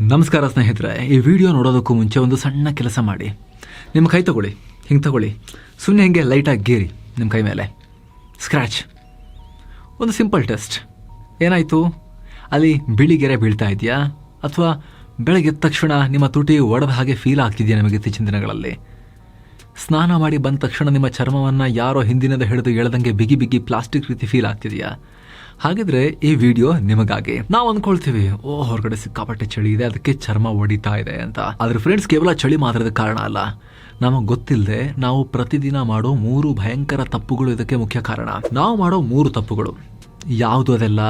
ನಮಸ್ಕಾರ ಸ್ನೇಹಿತರೆ, ಈ ವಿಡಿಯೋ ನೋಡೋದಕ್ಕೂ ಮುಂಚೆ ಒಂದು ಸಣ್ಣ ಕೆಲಸ ಮಾಡಿ. ನಿಮ್ಮ ಕೈ ತಗೊಳ್ಳಿ, ಹಿಂಗೆ ತಗೊಳ್ಳಿ. ಸುಮ್ಮನೆ ಹಿಂಗೆ ಲೈಟಾಗಿ ಗೀರಿ ನಿಮ್ಮ ಕೈ ಮೇಲೆ. ಸ್ಕ್ರ್ಯಾಚ್ ಒಂದು ಸಿಂಪಲ್ ಟೆಸ್ಟ್ ಏನಾಯಿತು? ಅಲ್ಲಿ ಬಿಳಿ ಗೆರೆ ಬೀಳ್ತಾ ಇದೆಯಾ? ಅಥವಾ ಬೆಳಗ್ಗೆದ್ದ ತಕ್ಷಣ ನಿಮ್ಮ ತುಟಿ ಒಡೆದ ಹಾಗೆ ಫೀಲ್ ಆಗ್ತಿದೆಯಾ ನಿಮಗೆ ಇತ್ತೀಚಿನ ದಿನಗಳಲ್ಲಿ? ಸ್ನಾನ ಮಾಡಿ ಬಂದ ತಕ್ಷಣ ನಿಮ್ಮ ಚರ್ಮವನ್ನು ಯಾರೋ ಹಿಂದಿನದ ಹಿಡಿದು ಎಳೆದಂಗೆ ಬಿಗಿ ಬಿಗಿ ಪ್ಲಾಸ್ಟಿಕ್ ರೀತಿ ಫೀಲ್ ಆಗ್ತಿದೆಯಾ? ಹಾಗಿದ್ರೆ ಈ ವಿಡಿಯೋ ನಿಮಗಾಗಿ. ನಾವು ಅನ್ಕೊಳ್ತೀವಿ, ಓ, ಹೊರಗಡೆ ಸಿಕ್ಕಾಪಟ್ಟೆ ಚಳಿ ಇದೆ, ಅದಕ್ಕೆ ಚರ್ಮ ಒಡಿತಾ ಇದೆ ಅಂತ. ಆದ್ರೆ ಫ್ರೆಂಡ್ಸ್ ಕೇವಲ ಚಳಿ ಮಾತ್ರದ ಕಾರಣ ಅಲ್ಲ. ನಮಗೆ ಗೊತ್ತಿಲ್ಲದೆ ನಾವು ಪ್ರತಿದಿನ ಮಾಡೋ ಮೂರು ಭಯಂಕರ ತಪ್ಪುಗಳು ಇದಕ್ಕೆ ಮುಖ್ಯ ಕಾರಣ. ನಾವು ಮಾಡೋ ಮೂರು ತಪ್ಪುಗಳು. ಯಾವುದು ಅದೆಲ್ಲ?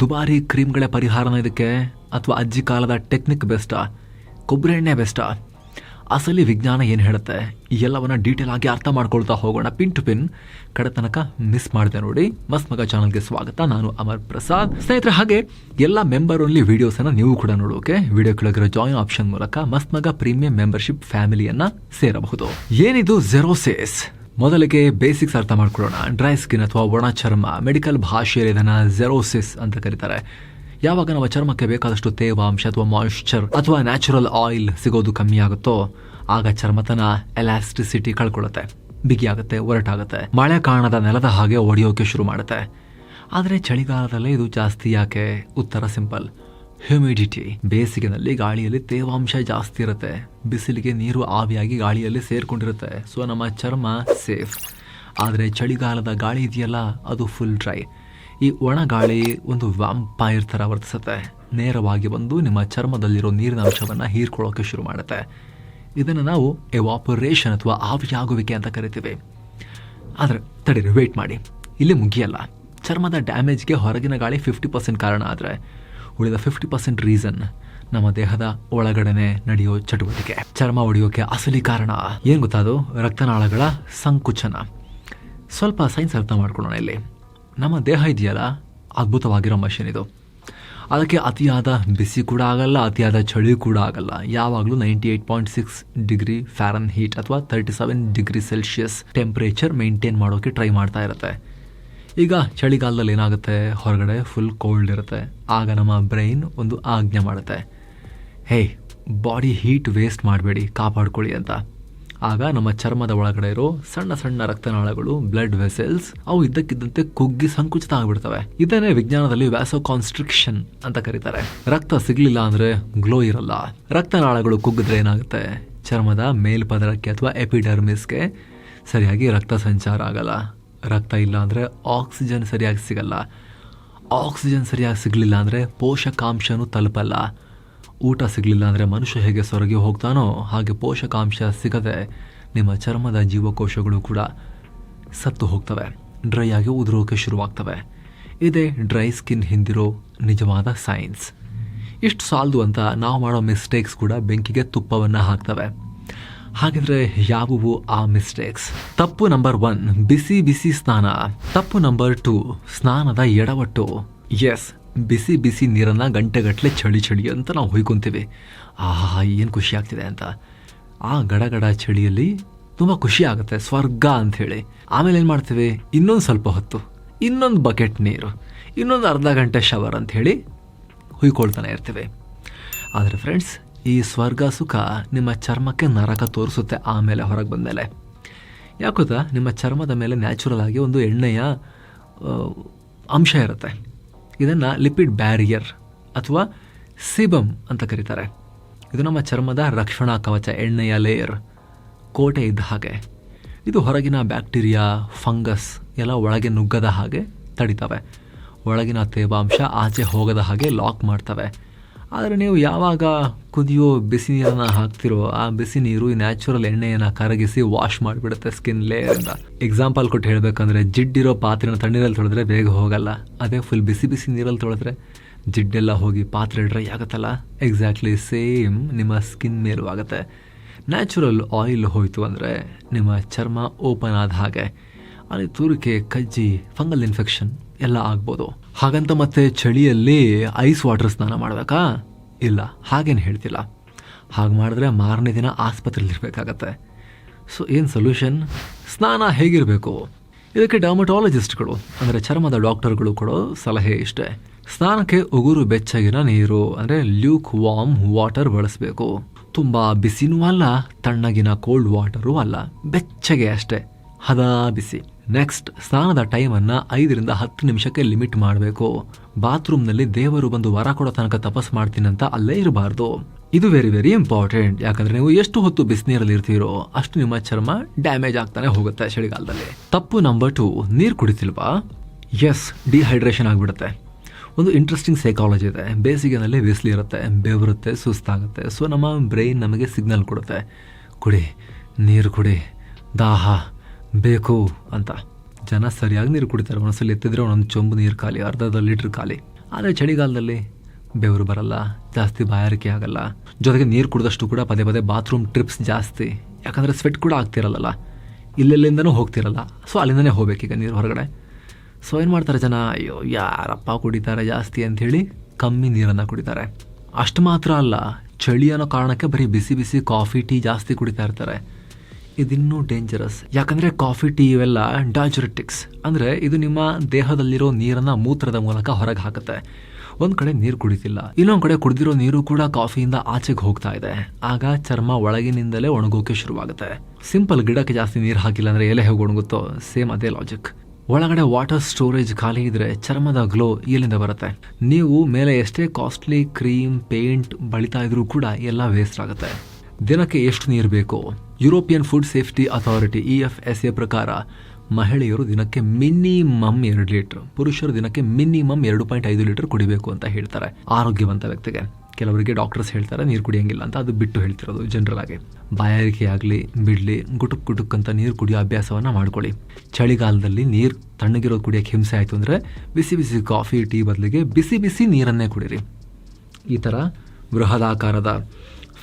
ದುಬಾರಿ ಕ್ರೀಮ್ಗಳ ಪರಿಹಾರನ ಇದಕ್ಕೆ? ಅಥವಾ ಅಜ್ಜಿ ಕಾಲದ ಟೆಕ್ನಿಕ್ ಬೆಸ್ಟಾ ಕೊಬ್ಬರಿ ಎಣ್ಣೆ ಬೆಸ್ಟಾ ಅಸಲಿ ವಿಜ್ಞಾನ ಏನು ಹೇಳುತ್ತೆ? ಎಲ್ಲವನ್ನು ಡೀಟೇಲ್ ಆಗಿ ಅರ್ಥ ಮಾಡ್ಕೊಳ್ತಾ ಹೋಗೋಣ. ಪಿನ್ ಟು ಪಿನ್ ಕಡೆ ತನಕ ಮಿಸ್ ಮಾಡಿದೆ ನೋಡಿ. ಮಸ್ತ್ ಮಗ ಚಾನಲ್ಗೆ ಸ್ವಾಗತ. ನಾನು ಅಮರ್ ಪ್ರಸಾದ್. ಸ್ನೇಹಿತರೆ, ಹಾಗೆ ಎಲ್ಲ ಮೆಂಬರ್ ಓನ್ಲಿ ವಿಡಿಯೋಸನ್ನು ನೀವು ಕೂಡ ನೋಡೋಕೆ ವಿಡಿಯೋ ಕೆಳಗಿರೋ ಜಾಯಿನ್ ಆಪ್ಷನ್ ಮೂಲಕ ಮಸ್ತ್ ಮಗ ಪ್ರೀಮಿಯಂ ಮೆಂಬರ್ಶಿಪ್ ಫ್ಯಾಮಿಲಿಯನ್ನ ಸೇರಬಹುದು. ಏನಿದು ಜೆರೋಸೇಸ್ ಮೊದಲಿಗೆ ಬೇಸಿಕ್ಸ್ ಅರ್ಥ ಮಾಡ್ಕೊಳ್ಳೋಣ. ಡ್ರೈ ಸ್ಕಿನ್ ಅಥವಾ ಒಣ ಚರ್ಮ ಮೆಡಿಕಲ್ ಭಾಷೆಯಲ್ಲಿ ಇದನ್ನ ಜೆರೋಸಿಸ್ ಅಂತ ಕರೀತಾರೆ. ಯಾವಾಗ ನಮ್ಮ ಚರ್ಮಕ್ಕೆ ಬೇಕಾದಷ್ಟು ತೇವಾಂಶ ಅಥವಾ ಮಾಯಿಶ್ಚರ್ ಅಥವಾ ನ್ಯಾಚುರಲ್ ಆಯಿಲ್ ಸಿಗೋದು ಕಮ್ಮಿ ಆಗುತ್ತೋ, ಆಗ ಚರ್ಮತನ ಎಲಾಸ್ಟಿಸಿಟಿ ಕಳ್ಕೊಳ್ಳುತ್ತೆ, ಬಿಗಿಯಾಗುತ್ತೆ, ಒರಟಾಗುತ್ತೆ. ಮಳೆ ಕಾರಣದ ನೆಲದ ಹಾಗೆ ಒಡೆಯೋಕೆ ಶುರು ಮಾಡುತ್ತೆ. ಆದರೆ ಚಳಿಗಾಲದಲ್ಲೇ ಇದು ಜಾಸ್ತಿ, ಯಾಕೆ? ಉತ್ತರ ಸಿಂಪಲ್. ಹ್ಯೂಮಿಡಿಟಿ ಬೇಸಿಗೆನಲ್ಲಿ ಗಾಳಿಯಲ್ಲಿ ತೇವಾಂಶ ಜಾಸ್ತಿ ಇರುತ್ತೆ. ಬಿಸಿಲಿಗೆ ನೀರು ಆವಿಯಾಗಿ ಗಾಳಿಯಲ್ಲಿ ಸೇರ್ಕೊಂಡಿರುತ್ತೆ. ಸೊ ನಮ್ಮ ಚರ್ಮ ಸೇಫ್ ಆದರೆ ಚಳಿಗಾಲದ ಗಾಳಿ ಇದೆಯಲ್ಲ, ಅದು ಫುಲ್ ಡ್ರೈ ಈ ಒಣ ಗಾಳಿ ಒಂದು ವ್ಯಾಂಪೈರ್ ಥರ ವರ್ತಿಸುತ್ತೆ. ನೇರವಾಗಿ ಬಂದು ನಿಮ್ಮ ಚರ್ಮದಲ್ಲಿರೋ ನೀರಿನ ಅಂಶವನ್ನು ಹೀರ್ಕೊಳ್ಳೋಕೆ ಶುರು ಮಾಡುತ್ತೆ. ಇದನ್ನು ನಾವು ಎವಾಪರೇಷನ್ ಅಥವಾ ಆವಿಯಾಗುವಿಕೆ ಅಂತ ಕರಿತೀವಿ. ಆದರೆ ತಡೀರಿ ವೇಟ್ ಮಾಡಿ. ಇಲ್ಲಿ ಮುಗಿಯಲ್ಲ. ಚರ್ಮದ ಡ್ಯಾಮೇಜ್ಗೆ ಹೊರಗಿನ ಗಾಳಿ ಫಿಫ್ಟಿ ಪರ್ಸೆಂಟ್ ಕಾರಣ ಆದರೆ ಉಳಿದ ಫಿಫ್ಟಿ ಪರ್ಸೆಂಟ್ ರೀಸನ್ ನಮ್ಮ ದೇಹದ ಒಳಗಡೆನೆ ನಡೆಯೋ ಚಟುವಟಿಕೆ. ಚರ್ಮ ಒಡೆಯೋಕೆ ಅಸಲಿ ಕಾರಣ. ಏನು ಗೊತ್ತಾದು ರಕ್ತನಾಳಗಳ ಸಂಕುಚನ. ಸ್ವಲ್ಪ ಸೈನ್ಸ್ ಅರ್ಥ ಮಾಡ್ಕೊಳ್ಳೋಣ ಇಲ್ಲಿ. ನಮ್ಮ ದೇಹ ಇದೆಯಲ್ಲ? ಅದ್ಭುತವಾಗಿರೋ ಮಷಿನ್ ಇದು. ಅದಕ್ಕೆ ಅತಿಯಾದ ಬಿಸಿ ಕೂಡ ಆಗಲ್ಲ, ಅತಿಯಾದ ಚಳಿ ಕೂಡ ಆಗಲ್ಲ. ಯಾವಾಗಲೂ ninety eight point six degree Fahrenheit ಅಥವಾ thirty seven degree Celsius temperature maintain ಮಾಡೋಕ್ಕೆ ಟ್ರೈ ಮಾಡ್ತಾ ಇರುತ್ತೆ. ಈಗ ಚಳಿಗಾಲದಲ್ಲಿ ಏನಾಗುತ್ತೆ? ಹೊರಗಡೆ ಫುಲ್ ಕೋಲ್ಡ್ ಇರುತ್ತೆ. ಆಗ ನಮ್ಮ ಬ್ರೈನ್ ಒಂದು ಆಜ್ಞೆ ಮಾಡುತ್ತೆ. ಹೇ ಬಾಡಿ ಹೀಟ್ ವೇಸ್ಟ್ ಮಾಡಬೇಡಿ, ಕಾಪಾಡ್ಕೊಳ್ಳಿ ಅಂತ. ಆಗ ನಮ್ಮ ಚರ್ಮದ ಒಳಗಡೆ ಇರೋ ಸಣ್ಣ ಸಣ್ಣ ರಕ್ತನಾಳಗಳು ಬ್ಲಡ್ ವೆಸೆಲ್ಸ್ ಅವು ಇದ್ದಕ್ಕಿದ್ದಂತೆ ಕುಗ್ಗಿ ಸಂಕುಚಿತ ಆಗ್ಬಿಡ್ತವೆ ಇದನ್ನೇ ವಿಜ್ಞಾನದಲ್ಲಿ ವ್ಯಾಸೋ ಕಾನ್ಸ್ಟ್ರಿಕ್ಷನ್ ಅಂತ ಕರೀತಾರೆ. ರಕ್ತ ಸಿಗ್ಲಿಲ್ಲ ಅಂದ್ರೆ ಗ್ಲೋ ಇರಲ್ಲ. ರಕ್ತನಾಳಗಳು ಕುಗ್ಗಿದ್ರೆ ಏನಾಗುತ್ತೆ? ಚರ್ಮದ ಮೇಲ್ಪದರಕ್ಕೆ ಅಥವಾ ಎಪಿಡರ್ಮಿಸ್ಗೆ ಸರಿಯಾಗಿ ರಕ್ತ ಸಂಚಾರ ಆಗಲ್ಲ. ರಕ್ತ ಇಲ್ಲ ಅಂದ್ರೆ ಆಕ್ಸಿಜನ್ ಸರಿಯಾಗಿ ಸಿಗಲ್ಲ. ಆಕ್ಸಿಜನ್ ಸರಿಯಾಗಿ ಸಿಗಲಿಲ್ಲ ಅಂದರೆ ಪೋಷಕಾಂಶನೂ ತಲುಪಲ್ಲ. ಊಟ ಸಿಗಲಿಲ್ಲ ಅಂದರೆ ಮನುಷ್ಯ ಹೇಗೆ ಸೊರಗಿ ಹೋಗ್ತಾನೋ ಹಾಗೆ ಪೋಷಕಾಂಶ ಸಿಗದೆ ನಿಮ್ಮ ಚರ್ಮದ ಜೀವಕೋಶಗಳು ಕೂಡ ಸತ್ತು ಹೋಗ್ತವೆ. ಡ್ರೈ ಆಗಿ ಉದುರೋಕೆ ಶುರುವಾಗ್ತವೆ. ಇದೇ ಡ್ರೈ ಸ್ಕಿನ್ ಹಿಂದಿರೋ ನಿಜವಾದ ಸೈನ್ಸ್. ಇಷ್ಟು ಸಾಲದು ಅಂತ ನಾವು ಮಾಡೋ ಮಿಸ್ಟೇಕ್ಸ್ ಕೂಡ ಬೆಂಕಿಗೆ ತುಪ್ಪವನ್ನು ಹಾಕ್ತವೆ. ಹಾಗಿದ್ರೆ ಯಾವುವು ಆ ಮಿಸ್ಟೇಕ್ಸ್? ತಪ್ಪು ನಂಬರ್ ಒನ್, ಬಿಸಿ ಬಿಸಿ ಸ್ನಾನ. ತಪ್ಪು ನಂಬರ್ ಟು, ಸ್ನಾನದ ಎಡವಟ್ಟು. ಎಸ್ ಬಿಸಿ ಬಿಸಿ ನೀರನ್ನು ಗಂಟೆಗಟ್ಟಲೆ ಚಳಿ ಚಳಿ ಅಂತ ನಾವು ಹೊಯ್ಕೊತೀವಿ. ಆಹಾ, ಏನು ಖುಷಿ ಆಗ್ತಿದೆ ಅಂತ. ಆ ಗಡಗಡ ಚಳಿಯಲ್ಲಿ ತುಂಬ ಖುಷಿ ಆಗುತ್ತೆ, ಸ್ವರ್ಗ ಅಂಥೇಳಿ. ಆಮೇಲೆ ಏನು ಮಾಡ್ತೀವಿ? ಇನ್ನೊಂದು ಸ್ವಲ್ಪ ಹೊತ್ತು, ಇನ್ನೊಂದು ಬಕೆಟ್ ನೀರು, ಇನ್ನೊಂದು ಅರ್ಧ ಗಂಟೆ ಶವರ್ ಅಂಥೇಳಿ ಹುಯ್ಕೊಳ್ತಾನೆ ಇರ್ತೇವೆ. ಆದರೆ ಫ್ರೆಂಡ್ಸ್ ಈ ಸ್ವರ್ಗ ಸುಖ ನಿಮ್ಮ ಚರ್ಮಕ್ಕೆ ನರಕ ತೋರಿಸುತ್ತೆ ಆಮೇಲೆ ಹೊರಗೆ ಬಂದಮೇಲೆ. ಯಾಕೋತಾ ನಿಮ್ಮ ಚರ್ಮದ ಮೇಲೆ ನ್ಯಾಚುರಲ್ ಆಗಿ ಒಂದು ಎಣ್ಣೆಯ ಅಂಶ ಇರುತ್ತೆ. ಇದನ್ನು ಲಿಪಿಡ್ ಬ್ಯಾರಿಯರ್ ಅಥವಾ ಸಿಬಮ್ ಅಂತ ಕರೀತಾರೆ. ಇದು ನಮ್ಮ ಚರ್ಮದ ರಕ್ಷಣಾ ಕವಚ, ಎಣ್ಣೆಯ ಲೇಯರ್ ಕೋಟೆ ಇದ್ದ ಹಾಗೆ. ಇದು ಹೊರಗಿನ ಬ್ಯಾಕ್ಟೀರಿಯಾ ಫಂಗಸ್ ಎಲ್ಲ ಒಳಗೆ ನುಗ್ಗದ ಹಾಗೆ ತಡಿತವೆ. ಒಳಗಿನ ತೇವಾಂಶ ಆಚೆ ಹೋಗದ ಹಾಗೆ ಲಾಕ್ ಮಾಡ್ತವೆ. ಆದರೆ ನೀವು ಯಾವಾಗ ಕುದಿಯೋ ಬಿಸಿ ನೀರನ್ನು ಹಾಕ್ತಿರೋ ಆ ಬಿಸಿ ನೀರು ಈ ನ್ಯಾಚುರಲ್ ಎಣ್ಣೆಯನ್ನು ಕರಗಿಸಿ ವಾಶ್ ಮಾಡಿಬಿಡುತ್ತೆ ಸ್ಕಿನ್ ಲೇಯರಿಂದ ಎಕ್ಸಾಂಪಲ್ ಕೊಟ್ಟು ಹೇಳಬೇಕಂದ್ರೆ ಜಿಡ್ಡಿರೋ ಪಾತ್ರೆನ ತಣ್ಣೀರಲ್ಲಿ ತೊಳೆದ್ರೆ ಬೇಗ ಹೋಗಲ್ಲ. ಅದೇ ಫುಲ್ ಬಿಸಿ ಬಿಸಿ ನೀರಲ್ಲಿ ತೊಳೆದ್ರೆ ಜಿಡ್ಡೆಲ್ಲ ಹೋಗಿ ಪಾತ್ರೆ ಡ್ರೈ ಆಗುತ್ತಲ್ಲ? ಎಕ್ಸಾಕ್ಟ್ಲಿ ಸೇಮ್ ನಿಮ್ಮ ಸ್ಕಿನ್ ಮೇಲೂ ಆಗುತ್ತೆ. ನ್ಯಾಚುರಲ್ ಆಯಿಲ್ ಹೋಯಿತು ಅಂದರೆ ನಿಮ್ಮ ಚರ್ಮ ಓಪನ್ ಆದ ಹಾಗೆ. ಅಲ್ಲಿ ತುರಿಕೆ, ಕಜ್ಜಿ ಫಂಗಲ್ ಇನ್ಫೆಕ್ಷನ್ ಎಲ್ಲ ಆಗ್ಬೋದು. ಹಾಗಂತ ಮತ್ತೆ ಚಳಿಯಲ್ಲಿ ಐಸ್ ವಾಟರ್ ಸ್ನಾನ ಮಾಡಬೇಕಾ? ಇಲ್ಲ, ಹಾಗೇನು ಹೇಳ್ತಿಲ್ಲ. ಹಾಗೆ ಮಾಡಿದ್ರೆ ಮಾರನೇ ದಿನ ಆಸ್ಪತ್ರೆಯಲ್ಲಿ ಇರಬೇಕಾಗತ್ತೆ. ಸೊ ಏನು ಸೊಲ್ಯೂಷನ್ ಸ್ನಾನ ಹೇಗಿರಬೇಕು? ಇದಕ್ಕೆ ಡರ್ಮಟಾಲಜಿಸ್ಟ್ಗಳು ಅಂದರೆ ಚರ್ಮದ ಡಾಕ್ಟರ್ಗಳು ಕೊಡೋ ಸಲಹೆ ಇಷ್ಟೇ. ಸ್ನಾನಕ್ಕೆ ಉಗುರು ಬೆಚ್ಚಗಿನ ನೀರು, ಅಂದರೆ ಲ್ಯೂಕ್ ವಾಮ್ ವಾಟರ್ ಬಳಸಬೇಕು. ತುಂಬ ಬಿಸಿನೂ ಅಲ್ಲ, ತಣ್ಣಗಿನ ಕೋಲ್ಡ್ ವಾಟರೂ ಅಲ್ಲ, ಬೆಚ್ಚಗೆ ಅಷ್ಟೇ. ಹದ ಬಿಸಿ. ನೆಕ್ಸ್ಟ್ ಸ್ನಾನದ ಟೈಮನ್ನು ಐದರಿಂದ ಹತ್ತು ನಿಮಿಷಕ್ಕೆ ಲಿಮಿಟ್ ಮಾಡಬೇಕು. ಬಾತ್ರೂಮ್ನಲ್ಲಿ ದೇವರು ಬಂದು ವರ ಕೊಡೋ ತನಕ ತಪಸ್ ಮಾಡ್ತೀನಿ ಅಂತ ಅಲ್ಲೇ ಇರಬಾರ್ದು. ಇದು ವೆರಿ ವೆರಿ ಇಂಪಾರ್ಟೆಂಟ್ ಯಾಕಂದ್ರೆ ನೀವು ಎಷ್ಟು ಹೊತ್ತು ಬಿಸಿನೀರಲ್ಲಿ ಇರ್ತೀರೋ ಅಷ್ಟು ನಿಮ್ಮ ಚರ್ಮ ಡ್ಯಾಮೇಜ್ ಆಗ್ತಾನೆ ಹೋಗುತ್ತೆ ಚಳಿಗಾಲದಲ್ಲಿ. ತಪ್ಪು ನಂಬರ್ ಟು ನೀರು ಕುಡಿತಿಲ್ವಾ? ಎಸ್ ಡಿಹೈಡ್ರೇಷನ್ ಆಗಿಬಿಡುತ್ತೆ. ಒಂದು ಇಂಟ್ರೆಸ್ಟಿಂಗ್ ಸೈಕಾಲಜಿ ಇದೆ. ಬೇಸಿಗೆನಲ್ಲಿ ಬಿಸಿಲು ಇರುತ್ತೆ, ಬೆವರುತ್ತೆ, ಸುಸ್ತಾಗುತ್ತೆ. ಸೊ ನಮ್ಮ ಬ್ರೈನ್ ನಮಗೆ ಸಿಗ್ನಲ್ ಕೊಡುತ್ತೆ. ಕುಡಿ, ನೀರು ಕುಡಿ, ದಾಹ ಬೇಕು ಅಂತ. ಜನ ಸರಿಯಾಗಿ ನೀರು ಕುಡಿತಾರೆ. ಒಂದೊಂದ್ಸಲಿ ಎತ್ತಿದ್ರೆ ಒಂದೊಂದು ಚೊಂಬು ನೀರು ಖಾಲಿ, ಅರ್ಧ ಅರ್ಧ ಲೀಟ್ರ್ ಖಾಲಿ. ಆದರೆ ಚಳಿಗಾಲದಲ್ಲಿ ಬೆವರು ಬರಲ್ಲ, ಜಾಸ್ತಿ ಬಾಯಾರಿಕೆ ಆಗಲ್ಲ. ಜೊತೆಗೆ ನೀರು ಕುಡಿದಷ್ಟು ಕೂಡ ಪದೇ ಪದೇ ಬಾತ್ರೂಮ್ ಟ್ರಿಪ್ಸ್ ಜಾಸ್ತಿ. ಯಾಕಂದರೆ ಸ್ವೆಟ್ ಕೂಡ ಆಗ್ತಿರಲ್ಲ ಇಲ್ಲೆಲ್ಲಿಂದನೂ ಹೋಗ್ತಿರಲ್ಲ. ಸೊ ಅಲ್ಲಿಂದನೇ ಹೋಗ್ಬೇಕೀಗ ನೀರು ಹೊರಗಡೆ. ಸೊ ಏನು ಮಾಡ್ತಾರೆ ಜನ? ಅಯ್ಯೋ, ಯಾರಪ್ಪ ಕುಡಿತಾರೆ ಜಾಸ್ತಿ ಅಂಥೇಳಿ ಕಮ್ಮಿ ನೀರನ್ನು ಕುಡಿತಾರೆ. ಅಷ್ಟು ಮಾತ್ರ ಅಲ್ಲ, ಚಳಿ ಅನ್ನೋ ಕಾರಣಕ್ಕೆ ಬರೀ ಬಿಸಿ ಬಿಸಿ ಕಾಫಿ ಟೀ ಜಾಸ್ತಿ ಕುಡಿತಾ ಇರ್ತಾರೆ. ಇದಿನ್ನೂ ಡೇಂಜರಸ್ ಯಾಕಂದ್ರೆ ಕಾಫಿ ಟೀ ಇವೆಲ್ಲ ಡಾಜುರೆಟಿಕ್ಸ್ ಅಂದ್ರೆ ಇದು ನಿಮ್ಮ ದೇಹದಲ್ಲಿರೋ ನೀರನ್ನ ಮೂತ್ರದ ಮೂಲಕ ಹೊರಗೆ ಹಾಕುತ್ತೆ. ಒಂದ್ ಕಡೆ ನೀರು ಕುಡಿತಿಲ್ಲ. ಇನ್ನೊಂದ್ ಕಡೆ ಕುಡಿದಿರೋ ನೀರು ಕೂಡ ಕಾಫಿಯಿಂದ ಆಚೆಗೆ ಹೋಗ್ತಾ ಇದೆ. ಆಗ ಚರ್ಮ ಒಳಗಿನಿಂದಲೇ ಒಣಗೋಕೆ ಶುರುವಾಗುತ್ತೆ. ಸಿಂಪಲ್ ಗಿಡಕ್ಕೆ ಜಾಸ್ತಿ ನೀರು ಹಾಕಿಲ್ಲ ಅಂದ್ರೆ ಎಲೆ ಹೇಗೆ ಒಣಗುತ್ತೋ? ಸೇಮ್ ಅದೇ ಲಾಜಿಕ್ ಒಳಗಡೆ ವಾಟರ್ ಸ್ಟೋರೇಜ್ ಖಾಲಿ ಇದ್ರೆ ಚರ್ಮದ ಗ್ಲೋ ಎಲ್ಲಿಂದ ಬರುತ್ತೆ. ನೀವು ಮೇಲೆ ಎಷ್ಟೇ ಕಾಸ್ಟ್ಲಿ ಕ್ರೀಮ್ ಪೇಂಟ್ ಬಳಿತಾ ಇದ್ರೂ ಕೂಡ ಎಲ್ಲ ವೇಸ್ಟ್ ಆಗುತ್ತೆ. ದಿನಕ್ಕೆ ಎಷ್ಟು ನೀರು ಬೇಕು? European food safety authority E F S A ಪ್ರಕಾರ ಮಹಿಳೆಯರು ದಿನಕ್ಕೆ ಮಿನಿಮಮ್ ಎರಡು ಲೀಟರ್, ಪುರುಷರು ದಿನಕ್ಕೆ ಮಿನಿಮಮ್ ಎರಡು ಪಾಯಿಂಟ್ ಐದು ಲೀಟರ್ ಕುಡಿಬೇಕು ಅಂತ ಹೇಳ್ತಾರೆ ಆರೋಗ್ಯವಂತ ವ್ಯಕ್ತಿಗೆ. ಕೆಲವರಿಗೆ ಡಾಕ್ಟರ್ಸ್ ಹೇಳ್ತಾರೆ, ನೀರು ಕುಡಿಯಂಗಿಲ್ಲ ಅಂತ ಅದು ಬಿಟ್ಟು ಹೇಳ್ತಿರೋದು ಜನರಲ್ ಆಗಿ. ಬಾಯಾರಿಕೆ ಆಗಲಿ ಬಿಡಲಿ, ಗುಟುಕ್ ಗುಟುಕ್ ಅಂತ ನೀರು ಕುಡಿಯೋ ಅಭ್ಯಾಸವನ್ನು ಮಾಡ್ಕೊಳ್ಳಿ. ಚಳಿಗಾಲದಲ್ಲಿ ನೀರು ತಣ್ಣಗಿರೋದು ಕುಡಿಯೋಕೆ ಹಿಂಸೆ ಆಯಿತು ಅಂದರೆ ಬಿಸಿ ಬಿಸಿ ಕಾಫಿ, ಟೀ ಬದಲಿಗೆ ಬಿಸಿ ಬಿಸಿ ನೀರನ್ನೇ ಕುಡೀರಿ. ಈ ಥರ ಬೃಹದಾಕಾರದ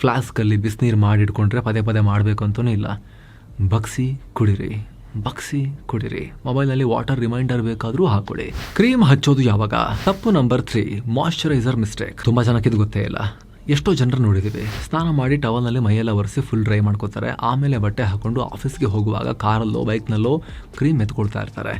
ಫ್ಲಾಸ್ಕಲ್ಲಿ ಬಿಸಿನೀರು ಮಾಡಿಟ್ಕೊಂಡ್ರೆ ಪದೇ ಪದೇ ಮಾಡಬೇಕು ಅಂತಲೂ ಇಲ್ಲ. ಬಗ್ಸಿ ಕುಡಿರಿ ಬಗ್ಸಿ ಕುಡಿರಿ. ಮೊಬೈಲ್ನಲ್ಲಿ ವಾಟರ್ ರಿಮೈಂಡರ್ ಬೇಕಾದರೂ ಹಾಕೊಳ್ಳಿ. ಕ್ರೀಮ್ ಹಚ್ಚೋದು ಯಾವಾಗ? ತಪ್ಪು ನಂಬರ್ ತ್ರೀ ಮಾಯಶ್ಚರೈಸರ್ ಮಿಸ್ಟೇಕ್. ತುಂಬ ಜನಕ್ಕೆ ಇದು ಗೊತ್ತೇ ಇಲ್ಲ. ಎಷ್ಟೋ ಜನರು ನೋಡಿದ್ದೀವಿ ಸ್ನಾನ ಮಾಡಿ ಟವಲ್ನಲ್ಲಿ ಮೈಯೆಲ್ಲ ಒರೆಸಿ ಫುಲ್ ಡ್ರೈ ಮಾಡ್ಕೋತಾರೆ. ಆಮೇಲೆ ಬಟ್ಟೆ ಹಾಕೊಂಡು ಆಫೀಸ್ಗೆ ಹೋಗುವಾಗ ಕಾರಲ್ಲೋ ಬೈಕ್ನಲ್ಲೋ ಕ್ರೀಮ್ ಎತ್ಕೊಳ್ತಾ ಇರ್ತಾರೆ.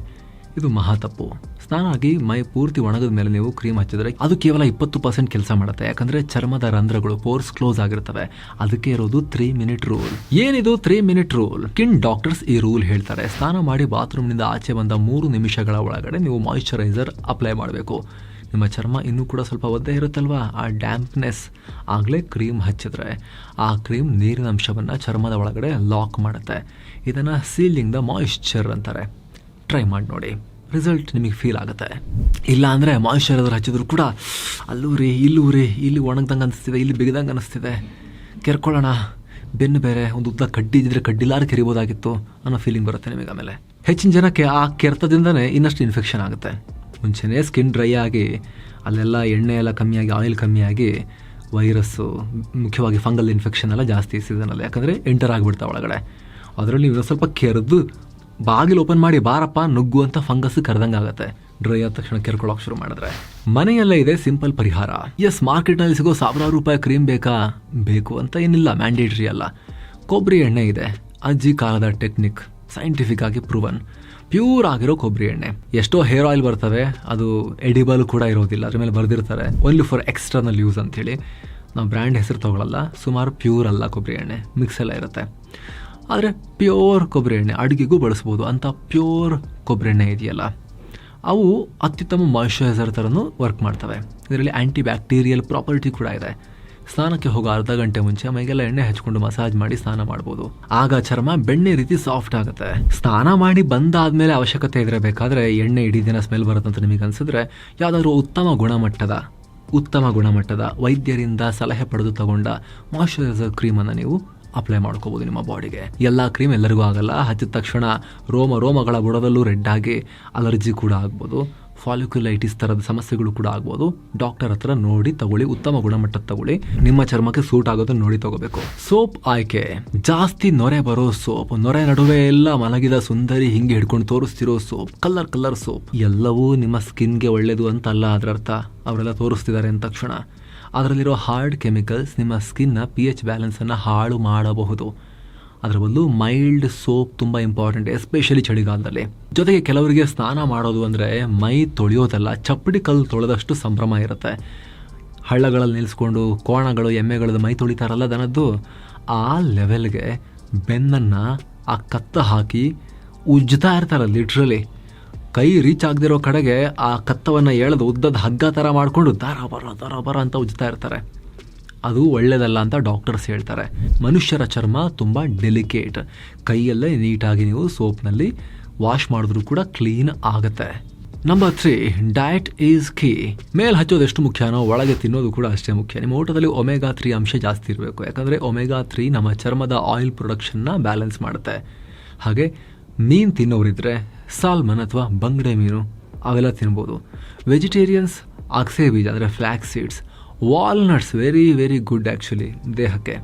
ಇದು ಮಹಾ ತಪ್ಪು. ಸ್ನಾನ ಆಗಿ ಮೈ ಪೂರ್ತಿ ಒಣಗದ ಮೇಲೆ ನೀವು ಕ್ರೀಮ್ ಹಚ್ಚಿದ್ರೆ ಅದು ಕೇವಲ ಇಪ್ಪತ್ತು ಪರ್ಸೆಂಟ್ ಕೆಲಸ ಮಾಡುತ್ತೆ. ಯಾಕಂದ್ರೆ ಚರ್ಮದ ರಂಧ್ರಗಳು ಪೋರ್ಸ್ ಕ್ಲೋಸ್ ಆಗಿರ್ತವೆ ಅದಕ್ಕೆ ಇರೋದು ತ್ರೀ ಮಿನಿಟ್ ರೂಲ್ ಏನಿದು three minute rule skin doctors ಈ ರೂಲ್ ಹೇಳ್ತಾರೆ. ಸ್ನಾನ ಮಾಡಿ ಬಾತ್ರೂಮ್ನಿಂದ ಆಚೆ ಬಂದ ಮೂರು ನಿಮಿಷಗಳ ಒಳಗಡೆ ನೀವು ಮಾಯಿಶ್ಚರೈಸರ್ ಅಪ್ಲೈ ಮಾಡಬೇಕು. ನಿಮ್ಮ ಚರ್ಮ ಇನ್ನೂ ಕೂಡ ಸ್ವಲ್ಪ ಒದ್ದೆ ಇರುತ್ತಲ್ವಾ? ಆ ಡ್ಯಾಂಪ್ನೆಸ್ ಆಗಲೇ ಕ್ರೀಮ್ ಹಚ್ಚಿದ್ರೆ ಆ ಕ್ರೀಮ್ ನೀರಿನ ಅಂಶವನ್ನು ಚರ್ಮದ ಒಳಗಡೆ ಲಾಕ್ ಮಾಡುತ್ತೆ. ಇದನ್ನು ಸೀಲಿಂಗ್ ದ ಮಾಯಿಶ್ಚರ್ ಅಂತಾರೆ. ಟ್ರೈ ಮಾಡಿ ನೋಡಿ. ರಿಸಲ್ಟ್ ನಿಮಗೆ ಫೀಲ್ ಆಗುತ್ತೆ. ಇಲ್ಲ ಅಂದರೆ ಮಾಯಿಶ್ಚರೈಸರ್ ಹಚ್ಚಿದ್ರು ಕೂಡ, ಅಲ್ಲೂ ರೀ, ಇಲ್ಲೂ ರೀ, ಇಲ್ಲಿ ಒಣಗ್ದಂಗೆ ಅನಿಸ್ತಿದೆ, ಇಲ್ಲಿ ಬಿಗಿದಂಗೆ ಅನಿಸ್ತಿದೆ. ಕೆರ್ಕೊಳ್ಳೋಣ. ಬೆನ್ನು ಬೇರೆ, ಒಂದು ಉದ್ದ ಕಡ್ಡಿ ಇದ್ದರೆ ಕಡ್ಡಿಲಾರು ಕೆರಿಬೋದಾಗಿತ್ತು ಅನ್ನೋ ಫೀಲಿಂಗ್ ಬರುತ್ತೆ ನಿಮಗೆ ಆಮೇಲೆ. ಹೆಚ್ಚಿನ ಜನಕ್ಕೆ ಆ ಕೆರ್ತದಿಂದನೇ ಇನ್ನಷ್ಟು ಇನ್ಫೆಕ್ಷನ್ ಆಗುತ್ತೆ. ಮುಂಚೆನೇ ಸ್ಕಿನ್ ಡ್ರೈ ಆಗಿ, ಅಲ್ಲೆಲ್ಲ ಎಣ್ಣೆ ಎಲ್ಲ ಕಮ್ಮಿಯಾಗಿ ಆಯಿಲ್ ಕಮ್ಮಿಯಾಗಿ ವೈರಸ್ಸು, ಮುಖ್ಯವಾಗಿ ಫಂಗಲ್ ಇನ್ಫೆಕ್ಷನ್ ಎಲ್ಲ ಜಾಸ್ತಿ ಸೀಸನಲ್ಲಿ ಯಾಕಂದರೆ ಎಂಟರ್ ಆಗಿಬಿಡ್ತಾವೆ ಒಳಗಡೆ. ಅದರಲ್ಲಿ ನೀವು ಸ್ವಲ್ಪ ಕೆರೆದು ಬಾಗಿಲು ಓಪನ್ ಮಾಡಿ ಬಾರಪ್ಪ, ನುಗ್ಗು ಅಂತ ಫಂಗಸ್ ಕರೆದಂಗೆ ಆಗುತ್ತೆ. ಡ್ರೈ ಆದ ತಕ್ಷಣ ಕೆರ್ಕೊಳ್ಳೋಕೆ ಶುರು ಮಾಡಿದ್ರೆ. ಮನೆಯಲ್ಲೇ ಇದೆ ಸಿಂಪಲ್ ಪರಿಹಾರ. ಎಸ್ ಮಾರ್ಕೆಟ್ನಲ್ಲಿ ಸಿಗೋ ಸಾವಿರಾರು ರೂಪಾಯಿ ಕ್ರೀಮ್ ಬೇಕಾ? ಬೇಕು ಅಂತ ಏನಿಲ್ಲ ಮ್ಯಾಂಡೇಟ್ರಿ ಅಲ್ಲ. ಕೊಬ್ಬರಿ ಎಣ್ಣೆ ಇದೆ. ಅಜ್ಜಿ ಕಾಲದ ಟೆಕ್ನಿಕ್ ಸೈಂಟಿಫಿಕ್ ಆಗಿ ಪ್ರೂವನ್ ಪ್ಯೂರ್ ಆಗಿರೋ ಕೊಬ್ಬರಿ ಎಣ್ಣೆ. ಎಷ್ಟೋ ಹೇರ್ ಆಯಿಲ್ ಬರ್ತವೆ, ಅದು ಎಡಿಬಲ್ ಕೂಡ ಇರೋದಿಲ್ಲ, ಅದ್ರ ಮೇಲೆ ಬರೆದಿರ್ತಾರೆ. ಓನ್ಲಿ ಫಾರ್ ಎಕ್ಸ್ಟರ್ನಲ್ ಯೂಸ್ ಅಂತೇಳಿ ನಾವು ಬ್ರ್ಯಾಂಡ್ ಹೆಸರು ತೊಗೊಳಲ್ಲ, ಸುಮಾರು ಪ್ಯೂರ್ ಅಲ್ಲ ಕೊಬ್ಬರಿ ಎಣ್ಣೆ. ಮಿಕ್ಸ್ ಎಲ್ಲ ಇರುತ್ತೆ. ಆದರೆ ಪ್ಯೂರ್ ಕೊಬ್ಬರಿ ಎಣ್ಣೆ, ಅಡುಗೆಗೂ ಬಳಸ್ಬೋದು. ಅಂಥ ಪ್ಯೂರ್ ಕೊಬ್ಬರಿ ಎಣ್ಣೆ ಇದೆಯಲ್ಲ, ಅವು ಅತ್ಯುತ್ತಮ ಮಾಯಿಶ್ಚರೈಸರ್ ಥರನೂ ವರ್ಕ್ ಮಾಡ್ತವೆ. ಇದರಲ್ಲಿ ಆ್ಯಂಟಿ ಬ್ಯಾಕ್ಟೀರಿಯಲ್ ಪ್ರಾಪರ್ಟಿ ಕೂಡ ಇದೆ. ಸ್ನಾನಕ್ಕೆ ಹೋಗೋ ಅರ್ಧ ಗಂಟೆ ಮುಂಚೆ ಮೈಗೆಲ್ಲ ಎಣ್ಣೆ ಹಚ್ಕೊಂಡು ಮಸಾಜ್ ಮಾಡಿ ಸ್ನಾನ ಮಾಡ್ಬೋದು. ಆಗ ಚರ್ಮ ಬೆಣ್ಣೆ ರೀತಿ ಸಾಫ್ಟ್ ಆಗುತ್ತೆ. ಸ್ನಾನ ಮಾಡಿ ಬಂದಾದ್ಮೇಲೆ ಅವಶ್ಯಕತೆ ಇದ್ರೆ ಬೇಕಾದ್ರೆ ಎಣ್ಣೆ ಇಡೀ ದಿನ ಸ್ಮೆಲ್ ಬರುತ್ತಂತ ನಿಮಗೆ ಅನ್ಸಿದ್ರೆ ಯಾವುದಾದ್ರೂ ಉತ್ತಮ ಗುಣಮಟ್ಟದ ಉತ್ತಮ ಗುಣಮಟ್ಟದ ವೈದ್ಯರಿಂದ ಸಲಹೆ ಪಡೆದು ತಗೊಂಡ ಮಾಯಿಶ್ಚರೈಸರ್ ಕ್ರೀಮನ್ನು ನೀವು ಅಪ್ಲೈ ಮಾಡ್ಕೋಬೋದು ನಿಮ್ಮ ಬಾಡಿಗೆ. ಎಲ್ಲ ಕ್ರೀಮ್ ಎಲ್ಲರಿಗೂ ಆಗಲ್ಲ. ಹಚ್ಚಿದ ತಕ್ಷಣ ರೋಮ, ರೋಮಗಳ ಬುಡದಲ್ಲೂ ರೆಡ್ ಆಗಿ ಅಲರ್ಜಿ ಕೂಡ ಆಗ್ಬೋದು. ಫಾಲಿಕ್ಯುಲೈಟಿಸ್ ಥರದ ಸಮಸ್ಯೆಗಳು ಕೂಡ ಆಗ್ಬೋದು. ಡಾಕ್ಟರ್ ಹತ್ರ ನೋಡಿ ತಗೊಳ್ಳಿ, ಉತ್ತಮ ಗುಣಮಟ್ಟದ ತಗೊಳ್ಳಿ. ನಿಮ್ಮ ಚರ್ಮಕ್ಕೆ ಸೂಟ್ ಆಗೋದನ್ನ ನೋಡಿ ತಗೋಬೇಕು. ಸೋಪ್ ಆಯ್ಕೆ. ಜಾಸ್ತಿ ನೊರೆ ಬರೋ ಸೋಪ್ ನೊರೆ ನಡುವೆ ಎಲ್ಲ ಮಲಗಿದ ಸುಂದರಿ ಹಿಂಗೆ ಹಿಡ್ಕೊಂಡು ತೋರಿಸ್ತಿರೋ ಸೋಪ್ ಕಲರ್ ಕಲರ್ ಸೋಪ್ ಎಲ್ಲವೂ ನಿಮ್ಮ ಸ್ಕಿನ್ಗೆ ಒಳ್ಳೇದು ಅಂತ ಅಲ್ಲ, ಅದರರ್ಥ. ಅವರೆಲ್ಲ ತೋರಿಸ್ತಿದ್ದಾರೆ ಅಂದ ತಕ್ಷಣ. ಅದರಲ್ಲಿರೋ ಹಾರ್ಡ್ ಕೆಮಿಕಲ್ಸ್ ನಿಮ್ಮ ಸ್ಕಿನ್ನ ಪಿ ಎಚ್ ಬ್ಯಾಲೆನ್ಸನ್ನು ಹಾಳು ಮಾಡಬಹುದು. ಅದರ ಬದಲು ಮೈಲ್ಡ್ ಸೋಪ್ ತುಂಬ ಇಂಪಾರ್ಟೆಂಟ್ ಎಸ್ಪೆಷಲಿ ಚಳಿಗಾಲದಲ್ಲಿ. ಜೊತೆಗೆ ಕೆಲವರಿಗೆ ಸ್ನಾನ ಮಾಡೋದು ಅಂದರೆ ಮೈ ತೊಳೆಯೋದಲ್ಲ, ಚಪ್ಪಡಿ ಕಲ್ಲು ತೊಳೆದಷ್ಟು ಸಂಭ್ರಮ ಇರುತ್ತೆ. ಹಳ್ಳಗಳಲ್ಲಿ ನಿಲ್ಲಿಸ್ಕೊಂಡು ಕೋಣಗಳು, ಎಮ್ಮೆಗಳದ್ದು ಮೈ ತೊಳಿತಾರಲ್ಲ ದನದ್ದು, ಆ ಲೆವೆಲ್ಗೆ ಬೆನ್ನನ್ನು ಆ ಕತ್ತ ಹಾಕಿ ಉಜ್ಜುತ್ತಾ ಇರ್ತಾರೆ ಲಿಟ್ರಲಿ ಕೈ ರೀಚ್ ಆಗದಿರೋ ಕಡೆಗೆ ಆ ಕತ್ತವನ್ನು ಎಳೆದು ಉದ್ದದ ಹಗ್ಗ ಥರ ಮಾಡಿಕೊಂಡು ದರ ಬರ ದರ ಬರ ಅಂತ ಉಜ್ತಾ ಇರ್ತಾರೆ. ಅದು ಒಳ್ಳೆಯದಲ್ಲ ಅಂತ ಡಾಕ್ಟರ್ಸ್ ಹೇಳ್ತಾರೆ. ಮನುಷ್ಯರ ಚರ್ಮ ತುಂಬ ಡೆಲಿಕೇಟ್. ಕೈಯಲ್ಲೇ ನೀಟಾಗಿ ನೀವು ಸೋಪ್ನಲ್ಲಿ ವಾಶ್ ಮಾಡಿದ್ರೂ ಕೂಡ ಕ್ಲೀನ್ ಆಗುತ್ತೆ. Number three diet is key ಮೇಲ್ ಹಚ್ಚೋದು ಎಷ್ಟು ಮುಖ್ಯನೋ ಒಳಗೆ ತಿನ್ನೋದು ಕೂಡ ಅಷ್ಟೇ ಮುಖ್ಯ. ನಿಮ್ಮ ಊಟದಲ್ಲಿ ಒಮೆಗಾ ತ್ರೀ ಅಂಶ ಜಾಸ್ತಿ ಇರಬೇಕು. ಯಾಕಂದರೆ ಒಮೆಗಾ ತ್ರೀ ನಮ್ಮ ಚರ್ಮದ ಆಯಿಲ್ ಪ್ರೊಡಕ್ಷನ್ನ ಬ್ಯಾಲೆನ್ಸ್ ಮಾಡುತ್ತೆ. ಹಾಗೆ ಮೀನು ತಿನ್ನೋರಿದ್ರೆ ಸಾಲ್ಮನ್ ಅಥವಾ ಬಂಗಡೆ ಮೀನು ಅವೆಲ್ಲ ತಿನ್ಬೋದು. ವೆಜಿಟೇರಿಯನ್ಸ್, ಅಕ್ಸೆ ಬೀಜ, ಅಂದರೆ flax seeds walnuts very very good actually ದೇಹಕ್ಕೆ.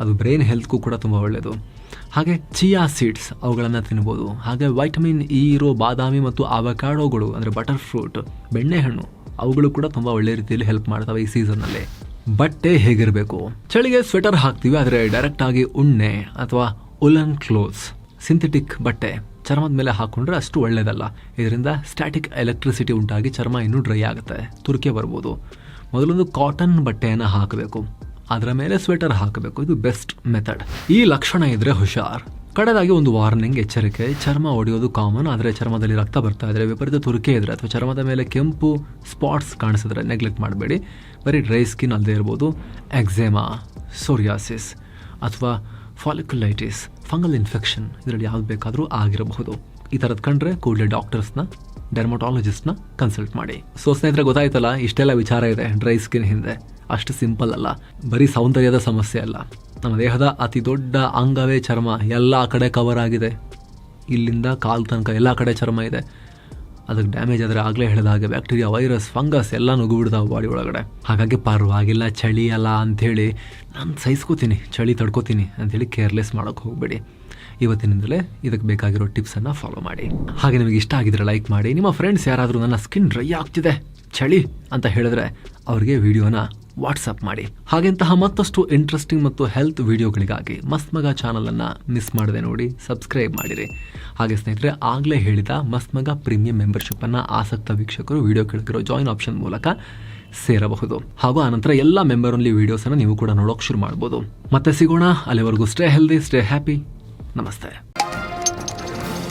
ಅದು ಬ್ರೈನ್ ಹೆಲ್ತ್ಗೂ ಕೂಡ ತುಂಬ ಒಳ್ಳೆಯದು ಹಾಗೆ ಚಿಯಾ ಸೀಡ್ಸ್ ಅವುಗಳನ್ನು ತಿನ್ಬೋದು. ಹಾಗೆ ವೈಟಮಿನ್ ಇ ಇರೋ ಬಾದಾಮಿ ಮತ್ತು ಅವಕಾಡೋಗಳು ಅಂದರೆ ಬಟರ್ ಫ್ರೂಟ್ ಬೆಣ್ಣೆಹಣ್ಣು, ಅವುಗಳು ಕೂಡ ತುಂಬ ಒಳ್ಳೆ ರೀತಿಯಲ್ಲಿ ಹೆಲ್ಪ್ ಮಾಡ್ತವೆ ಈ ಸೀಸನ್ನಲ್ಲಿ ಬಟ್ಟೆ ಹೇಗಿರಬೇಕು? ಚಳಿಗೆ ಸ್ವೆಟರ್ ಹಾಕ್ತೀವಿ, ಆದರೆ ಡೈರೆಕ್ಟಾಗಿ ಉಣ್ಣೆ ಅಥವಾ ಉಲನ್ ಕ್ಲೋತ್ಸ್ ಸಿಂಥೆಟಿಕ್ ಬಟ್ಟೆ. ಚರ್ಮದ ಮೇಲೆ ಹಾಕೊಂಡ್ರೆ ಅಷ್ಟು ಒಳ್ಳೆಯದಲ್ಲ ಇದರಿಂದ ಸ್ಟ್ಯಾಟಿಕ್ ಎಲೆಕ್ಟ್ರಿಸಿಟಿ ಉಂಟಾಗಿ ಚರ್ಮ ಇನ್ನೂ ಡ್ರೈ ಆಗುತ್ತೆ. ತುರಿಕೆ ಬರ್ಬೋದು. ಮೊದಲೊಂದು ಕಾಟನ್ ಬಟ್ಟೆಯನ್ನು ಹಾಕಬೇಕು. ಅದರ ಮೇಲೆ ಸ್ವೆಟರ್ ಹಾಕಬೇಕು. ಇದು ಬೆಸ್ಟ್ ಮೆಥಡ್ ಈ ಲಕ್ಷಣ ಇದ್ರೆ ಹುಷಾರ್. ಕಡೆದಾಗಿ ಒಂದು ವಾರ್ನಿಂಗ್ ಎಚ್ಚರಿಕೆ. ಚರ್ಮ ಒಡೆಯೋದು ಕಾಮನ್ ಆದರೆ ಚರ್ಮದಲ್ಲಿ ರಕ್ತ ಬರ್ತಾ ಇದ್ರೆ, ವಿಪರೀತ ತುರಿಕೆ ಇದ್ರೆ, ಅಥವಾ ಚರ್ಮದ ಮೇಲೆ ಕೆಂಪು ಸ್ಪಾಟ್ಸ್ ಕಾಣಿಸಿದ್ರೆ ನೆಗ್ಲೆಕ್ಟ್ ಮಾಡಬೇಡಿ. ಬರೀ ಡ್ರೈ ಸ್ಕಿನ್ ಅಲ್ಲದೆ ಇರ್ಬೋದು. ಎಕ್ಸೆಮಾ ಸೋರಿಯಾಸಿಸ್ ಅಥವಾ ಫಾಲಿಕ್ಯುಲೈಟಿಸ್ ಫಂಗಲ್ ಇನ್ಫೆಕ್ಷನ್ ಇದರಲ್ಲಿ ಯಾವ್ದು ಬೇಕಾದರೂ ಆಗಿರಬಹುದು. ಈ ಥರದ್ದು ಕಂಡ್ರೆ ಕೂಡಲೇ ಡಾಕ್ಟರ್ಸ್ನ ಡರ್ಮಟಾಲಜಿಸ್ಟ್ನ ಕನ್ಸಲ್ಟ್ ಮಾಡಿ. ಸೊ ಸ್ನೇಹಿತರೆ ಗೊತ್ತಾಯ್ತಲ್ಲ, ಇಷ್ಟೆಲ್ಲ ವಿಚಾರ ಇದೆ ಡ್ರೈ ಸ್ಕಿನ್ ಹಿಂದೆ. ಅಷ್ಟು ಸಿಂಪಲ್ ಅಲ್ಲ. ಬರೀ ಸೌಂದರ್ಯದ ಸಮಸ್ಯೆ ಅಲ್ಲ. ನಮ್ಮ ದೇಹದ ಅತಿ ದೊಡ್ಡ ಅಂಗವೇ ಚರ್ಮ, ಎಲ್ಲ ಕಡೆ ಕವರ್ ಆಗಿದೆ. ಇಲ್ಲಿಂದ ಕಾಲು ತನಕ ಎಲ್ಲ ಕಡೆ ಚರ್ಮ ಇದೆ. ಅದಕ್ಕೆ ಡ್ಯಾಮೇಜ್ ಆದರೆ ಆಗಲೇ ಹೇಳಿದ ಹಾಗೆ ಬ್ಯಾಕ್ಟೀರಿಯಾ ವೈರಸ್ ಫಂಗಸ್ ಎಲ್ಲ ನುಗ್ಗಿಬಿಡ್ತಾವೆ ಬಾಡಿ ಒಳಗಡೆ. ಹಾಗಾಗಿ ಪರವಾಗಿಲ್ಲ, ಚಳಿ ಅಲ್ಲ ಅಂಥೇಳಿ ನಾನು ಸಹಿಸ್ಕೋತೀನಿ, ಚಳಿ ತಡ್ಕೋತೀನಿ ಅಂಥೇಳಿ ಕೇರ್ಲೆಸ್ ಮಾಡೋಕ್ಕೆ ಹೋಗಬೇಡಿ. ಇವತ್ತಿನಿಂದಲೇ ಇದಕ್ಕೆ ಬೇಕಾಗಿರೋ ಟಿಪ್ಸನ್ನು ಫಾಲೋ ಮಾಡಿ. ಹಾಗೆ ನಿಮಗೆ ಇಷ್ಟ ಆಗಿದ್ರೆ ಲೈಕ್ ಮಾಡಿ. ನಿಮ್ಮ ಫ್ರೆಂಡ್ಸ್ ಯಾರಾದರೂ ನನ್ನ ಸ್ಕಿನ್ ಡ್ರೈ ಆಗ್ತಿದೆ, ಚಳಿ ಅಂತ ಹೇಳಿದ್ರೆ ಅವ್ರಿಗೆ ವಿಡಿಯೋನ ವಾಟ್ಸಪ್ ಮಾಡಿ. ಹಾಗೆಂತಹ ಮತ್ತಷ್ಟು ಇಂಟ್ರೆಸ್ಟಿಂಗ್ ಮತ್ತು ಹೆಲ್ತ್ ವಿಡಿಯೋಗಳಿಗಾಗಿ ಮಸ್ತ್ ಮಗ ಚಾನಲನ್ನು ಮಿಸ್ ಮಾಡದೆ ನೋಡಿ ಸಬ್ಸ್ಕ್ರೈಬ್ ಮಾಡಿರಿ. ಹಾಗೆ ಸ್ನೇಹಿತರೆ, ಆಗಲೇ ಹೇಳಿದ ಮಸ್ತ್ ಮಗ ಪ್ರೀಮಿಯಂ ಮೆಂಬರ್ಶಿಪ್ಪನ್ನು ಆಸಕ್ತ ವೀಕ್ಷಕರು ವಿಡಿಯೋ ಕೇಳಿರೋ ಜಾಯಿನ್ ಆಪ್ಷನ್ ಮೂಲಕ ಸೇರಬಹುದು. ಹಾಗೂ ಆನಂತರ ಎಲ್ಲ ಮೆಂಬರ್ ಓನ್ಲಿ ವಿಡಿಯೋಸನ್ನು ನೀವು ಕೂಡ ನೋಡೋಕೆ ಶುರು ಮಾಡ್ಬೋದು. ಮತ್ತೆ ಸಿಗೋಣ, ಅಲ್ಲಿವರೆಗೂ ಸ್ಟೇ ಹೆಲ್ದಿ ಸ್ಟೇ ಹ್ಯಾಪಿ ನಮಸ್ತೆ.